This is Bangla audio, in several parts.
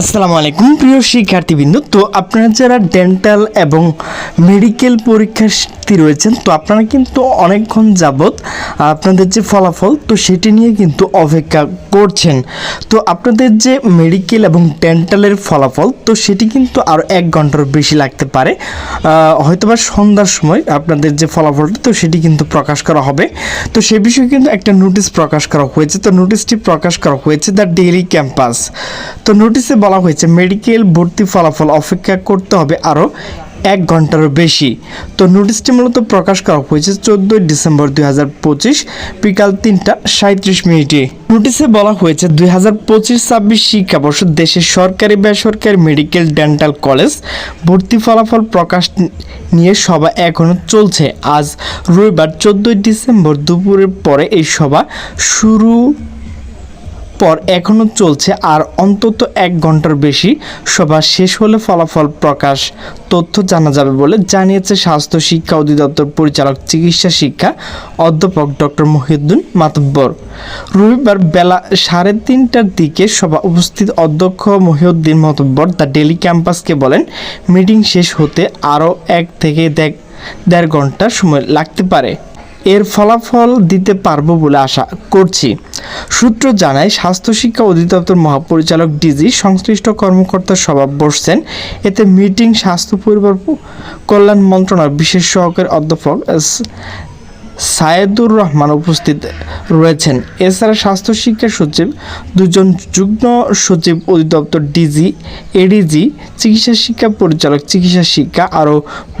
আসসালামু আলাইকুম। প্রিয় শিক্ষার্থীবৃন্দ তো আপনারা যারা ডেন্টাল এবং মেডিকেল পরীক্ষার্থী রয়েছেন, তো আপনারা কিন্তু অনেকক্ষণ যাবৎ আপনাদের যে ফলাফল, তো সেটি নিয়ে কিন্তু অপেক্ষা করছেন। তো আপনাদের যে মেডিকেল এবং ডেন্টালের ফলাফল, তো সেটি কিন্তু আরও এক ঘণ্টার বেশি লাগতে পারে। হয়তোবা সন্ধ্যার সময় আপনাদের যে ফলাফলটি, তো সেটি কিন্তু প্রকাশ করা হবে। তো সে বিষয়ে কিন্তু একটা নোটিশ প্রকাশ করা হয়েছে। তো নোটিশটি প্রকাশ করা হয়েছে দ্য ডেইলি ক্যাম্পাস। তো নোটিশে বলা হয়েছে মেডিকেল ভর্তি ফলাফল অপেক্ষা করতে হবে আরও এক ঘন্টারও বেশি। তো নোটিশটি মূলত প্রকাশ করা হয়েছে চোদ্দোই ডিসেম্বর দুই হাজার পঁচিশ বিকাল তিনটা সাঁত্রিশ মিনিটে। নোটিশে বলা হয়েছে, দুই হাজার পঁচিশ ছাব্বিশ শিক্ষাবর্ষ দেশের সরকারি বেসরকারি মেডিকেল ডেন্টাল কলেজ ভর্তি ফলাফল প্রকাশ নিয়ে সভা এখনও চলছে। আজ রবিবার চোদ্দোই ডিসেম্বর দুপুরের পরে এই সভা শুরু পর এখনও চলছে আর অন্তত এক ঘণ্টার বেশি সভা শেষ হলে ফলাফল প্রকাশ। তথ্য জানা যাবে বলে জানিয়েছে স্বাস্থ্য শিক্ষা অধিদপ্তর পরিচালক চিকিৎসা শিক্ষা অধ্যাপক ডক্টর মহিউদ্দিন মাতব্বর। রবিবার বেলা সাড়ে তিনটার দিকে সভা উপস্থিত অধ্যক্ষ মহিউদ্দিন মাতব্বর দ্য ডেলি ক্যাম্পাসকে বলেন, মিটিং শেষ হতে আরও এক থেকে দেড় দেড় ঘণ্টা সময় লাগতে পারে। এর ফলাফল দিতে পারব বলে আশা করছি। সূত্র জানায় স্বাস্থ্য শিক্ষা অধিদপ্তর মহাপরিচালক ডিজি, সংশ্লিষ্ট কর্মকর্তা সভা বসছেন। এতে মিটিং স্বাস্থ্য পরিবার কল্যাণ মন্ত্রণালয় বিশেষ সহকারী অধ্যাপক সায়েদুর রহমান উপস্থিত রয়েছেন। এছাড়া স্বাস্থ্য শিক্ষা সচিব, দুজন যুগ্ম সচিব অধিদপ্তর ডিজি, এডিজি, চিকিৎসা শিক্ষা পরিচালক, চিকিৎসা শিক্ষা আরও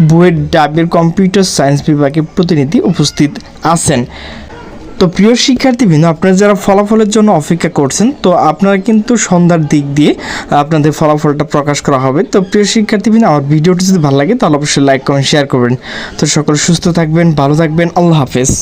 বুয়েট ডাবের কম্পিউটার সায়েন্স বিভাগের প্রতিনিধি উপস্থিত আছেন। তো প্রিয় শিক্ষার্থীবৃন্দ, আপনারা যারা ফলাফলের জন্য অপেক্ষা করছেন, তো আপনারা কিন্তু সন্ধ্যার দিক দিয়ে আপনাদের ফলাফলটা প্রকাশ করা হবে। তো প্রিয় শিক্ষার্থীবৃন্দ, আমার ভিডিওটি যদি ভালো লাগে, তাহলে অবশ্যই লাইক কমেন্ট শেয়ার করবেন। তো সকল সুস্থ থাকবেন, ভালো থাকবেন, আল্লাহ হাফেজ।